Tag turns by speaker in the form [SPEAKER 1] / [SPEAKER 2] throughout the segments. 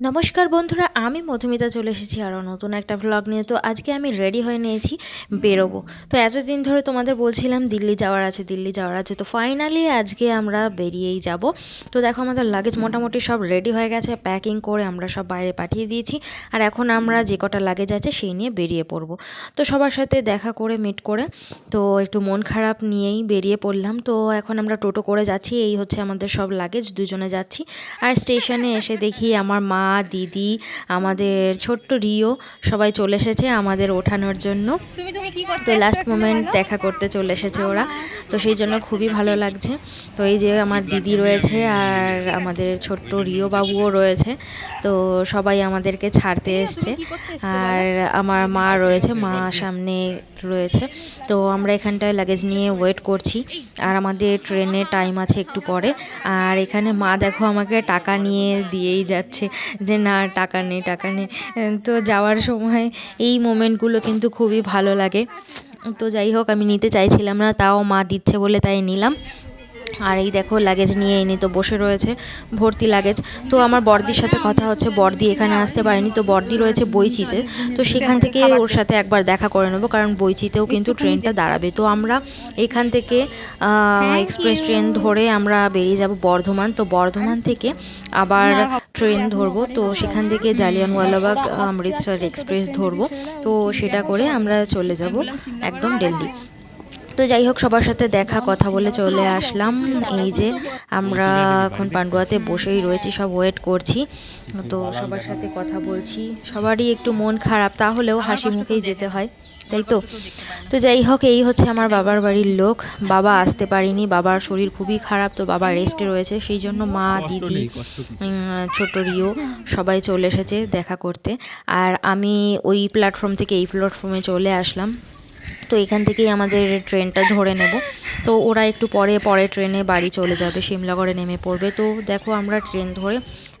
[SPEAKER 1] নমস্কার বন্ধুরা, আমি মধুমিতা চলে এসেছি আরও নতুন একটা ভ্লগ নিয়ে। তো আজকে আমি রেডি হয়ে নিয়েছি বেরোবো। তো এতদিন ধরে তোমাদের বলছিলাম, দিল্লি যাওয়ার আছে, দিল্লি যাওয়ার আছে। তো ফাইনালি আজকে আমরা বেরিয়েই যাব। তো দেখো আমাদের লাগেজ মোটামুটি সব রেডি হয়ে গেছে প্যাকিং করে আমরা সব বাইরে পাঠিয়ে দিয়েছি। আর এখন আমরা যে কটা লাগেজ আছে সেই নিয়ে বেরিয়ে পড়ব। তো সবার সাথে দেখা করে মিট করে, তো একটু মন খারাপ নিয়েই বেরিয়ে পড়লাম। তো এখন আমরা টোটো করে যাচ্ছি, এই হচ্ছে আমাদের সব লাগেজ দুজনে যাচ্ছি। আর স্টেশনে এসে দেখি আমার মা দিদি আমাদের ছোট্ট রিও সবাই চলে এসেছে আমাদের ওঠানোর জন্য। তো লাস্ট মোমেন্ট দেখা করতে চলে এসেছে ওরা। তো সেই জন্য খুবই ভালো লাগছে। তো এই যে আমার দিদি রয়েছে আর আমাদের ছোট্ট রিও বাবুও রয়েছে। তো সবাই আমাদেরকে ছাড়তে এসছে। আর আমার মা রয়েছে মা সামনে রয়েছে। তো আমরা এখানটায় লাগেজ নিয়ে ওয়েট করছি। আর আমাদের ট্রেনে টাইম আছে একটু পরে। আর এখানে মা দেখো আমাকে টাকা নিয়ে দিয়েই যাচ্ছে। যে না, টাকা নেই টাকা নেই। তো যাওয়ার সময় এই মোমেন্টগুলো কিন্তু খুবই ভালো লাগে। তো যাই হোক, আমি নিতে চাইছিলাম না, তাও মা দিচ্ছে বলে তাই নিলাম। আর এই দেখো লাগেজ নিয়ে এনে তো বসে রয়েছে, ভর্তি লাগেজ তো আমার বর্দির সাথে কথা হচ্ছে, বর্দি এখানে আসতে পারেনি, তো বর্দি রয়েছে বইচিতে। তো সেখান থেকে ওর সাথে একবার দেখা করে নেব, কারণ বইচিতেও কিন্তু ট্রেনটা দাঁড়াবে। তো আমরা এখান থেকে এক্সপ্রেস ট্রেন ধরে আমরা বেরিয়ে যাব বর্ধমান। তো বর্ধমান থেকে আবার ট্রেন ধরবো। তো সেখান থেকে জালিয়ানওয়ালাবাগ অমৃতসর এক্সপ্রেস ধরবো। তো সেটা করে আমরা চলে যাব একদম দিল্লি। তো যাই হোক সবার সাথে দেখা কথা বলে চলে আসলাম। এই যে আমরা এখন পান্ডুয়াতে বসেই রয়েছি সব ওয়েট করছি। তো সবার সাথে কথা বলছি। সবারই একটু মন খারাপ তাহলেও হাসি মুখেই যেতে হয় তাই তো? তো যাই হোক এই হচ্ছে আমার বাবার বাড়ির লোক। বাবা আসতে পারিনি বাবার শরীর খুবই খারাপ তো বাবা রেস্টে রয়েছে সেই জন্য মা দিদি ছোট রিও সবাই চলে এসেছে দেখা করতে। আর আমি ওই প্ল্যাটফর্ম থেকে এই প্ল্যাটফর্মে চলে আসলাম। তো এখান থেকেই আমাদের ট্রেনটা ধরে নেব। তো ওরা একটু পরে পরে ট্রেনে বাড়ি চলে যাবে সিমলাগড়ে নেমে পড়বে। তো দেখো আমরা ট্রেন ধরে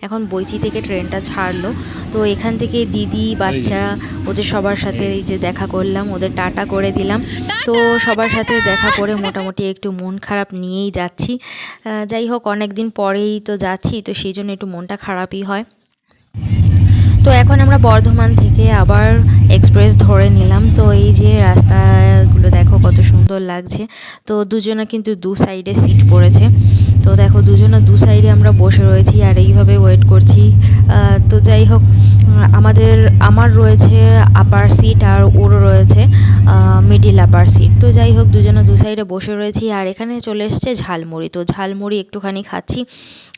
[SPEAKER 1] এখন বইচি থেকে ট্রেনটা ছাড়লো। তো এখান থেকে দিদি বাচ্চা ওদের সবার সাথে এই যে দেখা করলাম ওদের টাটা করে দিলাম। তো সবার সাথে দেখা করে মোটামুটি একটু মন খারাপ নিয়েই যাচ্ছি। যাই হোক অনেক দিন পরেই তো যাচ্ছি তো সেই জন্য একটু মনটা খারাপই হয়। তো এখন আমরা বর্ধমান থেকে আবার এক্সপ্রেস ধরে নিলাম। তো এই যে রাস্তাগুলো দেখো কত সুন্দর লাগছে। তো দুজনে কিন্তু দু সাইডে সিট পড়েছে। তো দেখো দুজনে দু সাইডে আমরা বসে রয়েছি আর এইভাবে ওয়েট করছি। তো যাই হোক, আমাদের, আমার রয়েছে আপার সিট আর ওর রয়েছে মিডিল আপার সিট তো যাই হোক, দুজনে দু সাইডে বসে রয়েছি আর এখানে চলে এসছে ঝালমুড়ি। তো ঝালমুড়ি একটুখানি খাচ্ছি,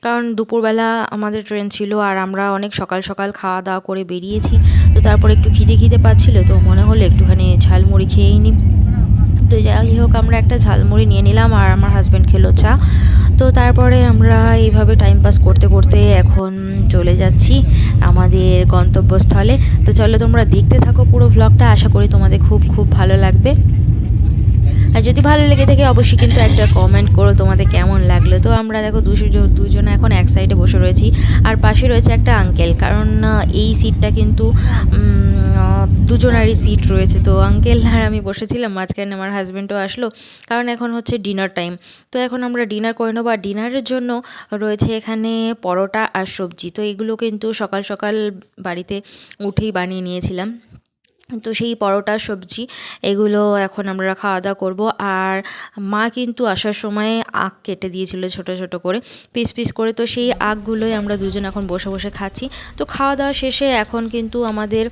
[SPEAKER 1] কারণ দুপুরবেলা আমাদের ট্রেন ছিল আর আমরা অনেক সকাল সকাল খাওয়া দাওয়া করে বেরিয়েছি। তো তারপর একটু খিদে খিদে পাচ্ছিল, তো মনে হলো একটুখানি ঝালমুড়ি খেয়েই নিই। তো যাই হোক, আমরা একটা ঝালমুড়ি নিয়ে নিলাম আর আমার হাজব্যান্ড খেলো চা। তো তারপরে আমরা এইভাবে টাইম পাস করতে করতে এখন চলে যাচ্ছি আমাদের গন্তব্যস্থলে। তো চলো তোমরা দেখতে থাকো পুরো ভ্লগটা আশা করি তোমাদের খুব খুব ভালো লাগবে। আর যদি ভালো লেগে থাকে, অবশ্যই কিন্তু একটা কমেন্ট করো তোমাদের কেমন লাগল। তো আমরা দেখো দুশো দুজনে এখন এক সাইডে বসে রয়েছি। আর পাশে রয়েছে একটা আঙ্কেল কারণ এই সিটটা কিন্তু দুজনারই সিট রয়েছে। তো আঙ্কেল আর আমি বসেছিলাম, মাঝখানে আমার হাজব্যান্ডও আসলো, কারণ এখন হচ্ছে ডিনার টাইম তো এখন আমরা ডিনার করে নেব। আর ডিনারের জন্য রয়েছে এখানে পরোটা আর সবজি। তো এগুলো কিন্তু সকাল সকাল বাড়িতে উঠেই বানিয়ে নিয়েছিলাম। তো সেই পরোটা, সবজি এগুলো এখন আমরা খাওয়া দাওয়া করব। আর মা কিন্তু আসার সময় আখ কেটে দিয়েছিল ছোট ছোট করে, পিস পিস করে। তো সেই আখগুলোই আমরা দুজন এখন বসে বসে খাচ্ছি। তো খাওয়া দাওয়া শেষে এখন কিন্তু আমাদের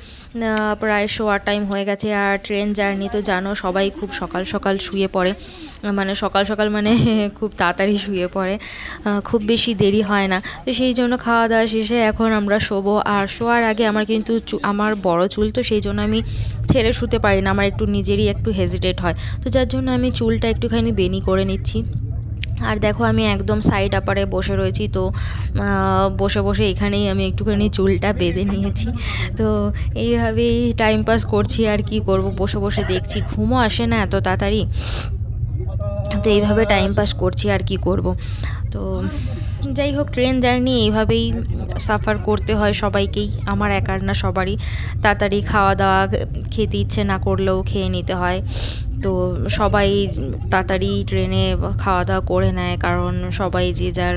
[SPEAKER 1] প্রায় শোয়ার টাইম হয়ে গেছে। আর ট্রেন জার্নি তো জানো, সবাই খুব সকাল সকাল শুয়ে পড়ে। মানে সকাল সকাল মানে খুব তাড়াতাড়ি শুয়ে পড়ে। খুব বেশি দেরি হয় না। তো সেই জন্য খাওয়া দাওয়া শেষে এখন আমরা শোবো। আর শোয়ার আগে আমার কিন্তু আমার বড় চুল, তো সেই জন্য আমি ছেড়ে শুতে পারি না, আমার একটু নিজেরই একটু হেজিটেট হয়। তো যার জন্য আমি চুলটা একটুখানি বেনি করে নিচ্ছি। আর দেখো আমি একদম সাইড আপারে বসে রয়েছি, তো বসে বসে এখানেই আমি একটুখানি চুলটা বেঁধে নিয়েছি। তো এইভাবেই টাইম পাস করছি, আর কি করব? বসে বসে দেখছি, ঘুমও আসে না এত তাড়াতাড়ি। তো এইভাবে টাইম পাস করছি, আর কি করব? তো যাই হোক ট্রেন জার্নি এইভাবেই সাফার করতে হয় সবাইকেই। আমার একার না, সবারই। তাড়াতাড়ি খাওয়া দাওয়া খেতে ইচ্ছে না করলেও খেয়ে নিতে হয়। তো সবাই তাড়াতাড়ি ট্রেনে খাওয়া দাওয়া করে নেয়, কারণ সবাই যে যার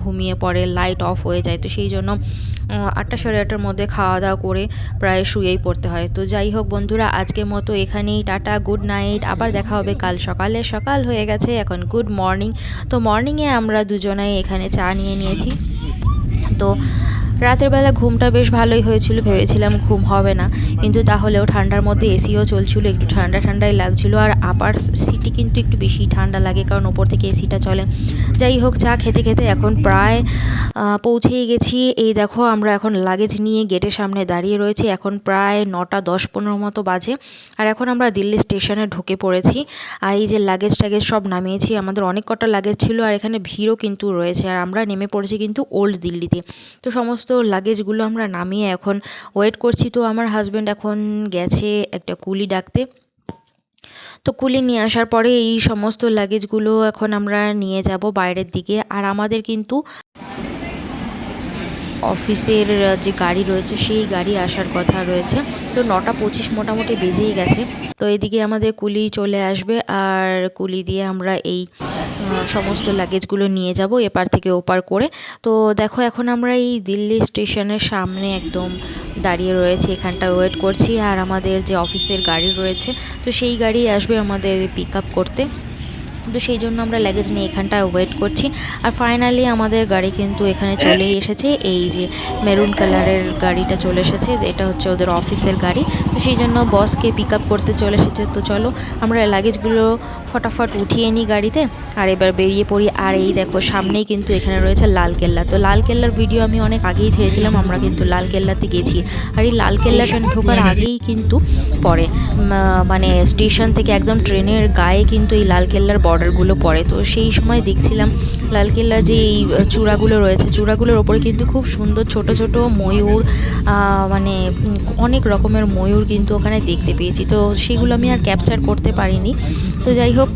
[SPEAKER 1] ঘুমিয়ে পড়ে লাইট অফ হয়ে যায়। তো সেই জন্য আটটা সাড়ে আটটার মধ্যে খাওয়া দাওয়া করে প্রায় শুয়েই পড়তে হয়। তো যাই হোক বন্ধুরা, আজকের মতো এখানেই, টাটা গুড নাইট আবার দেখা হবে কাল সকালে। সকাল হয়ে গেছে, এখন গুড মর্নিং তো মর্নিংয়ে আমরা দুজনাই এখানে চা নিয়ে নিয়েছি। তো রাতের বেলা ঘুমটা বেশ ভালোই হয়েছিল, ভেবেছিলাম ঘুম হবে না। কিন্তু তাহলেও ঠান্ডার মধ্যে এসিও চলছিল, একটু ঠান্ডা ঠান্ডাই লাগছিল। আর আপার সিটি কিন্তু একটু বেশি ঠান্ডা লাগে, কারণ ওপর থেকে এসিটা চলে। যাই হোক, চা খেতে খেতে এখন প্রায় পৌঁছেই গেছি। এই দেখো, আমরা এখন লাগেজ নিয়ে গেটের সামনে দাঁড়িয়ে রয়েছি। এখন প্রায় নটা দশ পনেরো মতো বাজে। আর এখন আমরা দিল্লি স্টেশনে ঢুকে পড়েছি। আর এই যে লাগেজ টাগেজ সব নামিয়েছি, আমাদের অনেক কটা লাগেজ ছিল। আর এখানে ভিড়ও কিন্তু রয়েছে। আর আমরা নেমে পড়েছি কিন্তু ওল্ড দিল্লিতে। তো সমস্ত লাগেজগুলো আমরা নামিয়ে এখন ওয়েট করছি। তো আমার হাজব্যান্ড এখন গেছে একটা কুলি ডাকতে। তো কুলি নিয়ে আসার পরে এই সমস্ত লাগেজগুলো এখন আমরা নিয়ে যাব বাইরের দিকে। আর আমাদের কিন্তু অফিসের যে গাড়ি রয়েছে, সেই গাড়ি আসার কথা রয়েছে। তো নটা পঁচিশ মোটামুটি বেজেই গেছে। তো এদিকে আমাদের কুলি চলে আসবে আর কুলি দিয়ে আমরা এই সমস্ত লাগেজগুলো নিয়ে যাব এপার থেকে ওপার করে। তো দেখো এখন আমরা এই দিল্লি স্টেশনের সামনে একদম দাঁড়িয়ে রয়েছে। এখানটা ওয়েট করছি আর আমাদের যে অফিসের গাড়ি রয়েছে, তো সেই গাড়ি আসবে আমাদের পিক আপ করতে। তো সেই জন্য আমরা লাগেজ নিয়ে এখানটায় ওয়েট করছি। আর ফাইনালি আমাদের গাড়ি কিন্তু এখানে চলেই এসেছে। এই যে মেরুন কালারের গাড়িটা চলে এসেছে এটা হচ্ছে ওদের অফিসের গাড়ি। তো সেই জন্য বসকে পিক আপ করতে চলে এসেছে। তো চলো আমরা লাগেজগুলো ফটাফট উঠিয়ে নিই গাড়িতে। আর এবার বেরিয়ে পড়ি। আর এই দেখো সামনেই কিন্তু এখানে রয়েছে লাল কেল্লা। তো লাল কেল্লার ভিডিও আমি অনেক আগেই ছেড়েছিলাম আমরা কিন্তু লাল কেল্লাতে গেছি। আর এই লাল কেল্লাটা ঢোকার আগেই কিন্তু আহ, মানে স্টেশন থেকে একদম ট্রেনের গায়ে কিন্তু এই লাল কেল্লার বর্ডারগুলো পড়ে। তো সেই সময় দেখছিলাম লাল কেল্লার যে এই চূড়াগুলো রয়েছে, চূড়াগুলোর ওপরে কিন্তু খুব সুন্দর ছোট ছোট ময়ূর মানে অনেক রকমের ময়ূর কিন্তু ওখানে দেখতে পেয়েছি। তো সেগুলো আমি আর ক্যাপচার করতে পারিনি। তো যাই হোক,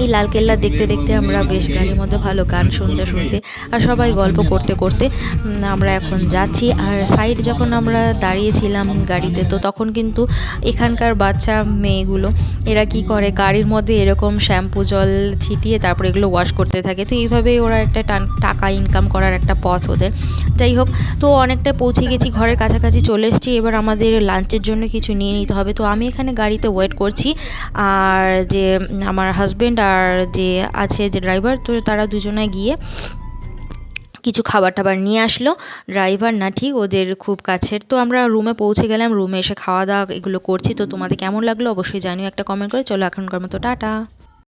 [SPEAKER 1] এই লাল কেল্লা দেখতে দেখতে আমরা বেশ গাড়ির মধ্যে ভালো গান শুনতে শুনতে আর সবাই গল্প করতে করতে আমরা এখন যাচ্ছি। আর সাইড যখন আমরা দাঁড়িয়েছিলাম গাড়িতে, তো তখন কিন্তু এখানকার বাচ্চা মেয়েগুলো, এরা কি করে? গাড়ির মধ্যে এরকম শ্যাম্পু জল ছিটিয়ে তারপরে এগুলো ওয়াশ করতে থাকে। তো এইভাবেই ওরা একটা টাকা ইনকাম করার একটা পথ ওদের। যাই হোক, তো অনেকটা পৌঁছে গেছি, ঘরের কাছাকাছি চলে এসেছি। এবার আমাদের লাঞ্চের জন্য কিছু নিয়ে নিতে হবে। তো আমি এখানে গাড়িতে ওয়েট করছি। আর যে আমার হাজব্যান্ড আর যে আছে যে ড্রাইভার তো তারা দুজনে গিয়ে কিছু খাবার টাবার নিয়ে আসলো। ড্রাইভার না ঠিক, ওদের খুব কাছের। তো আমরা রুমে পৌঁছে গেলাম রুমে এসে খাওয়া দাওয়া এগুলো করছি। তো তোমাদের কেমন লাগল অবশ্যই জানিও একটা কমেন্ট করে। চলো এখনকার মতো, টাটা।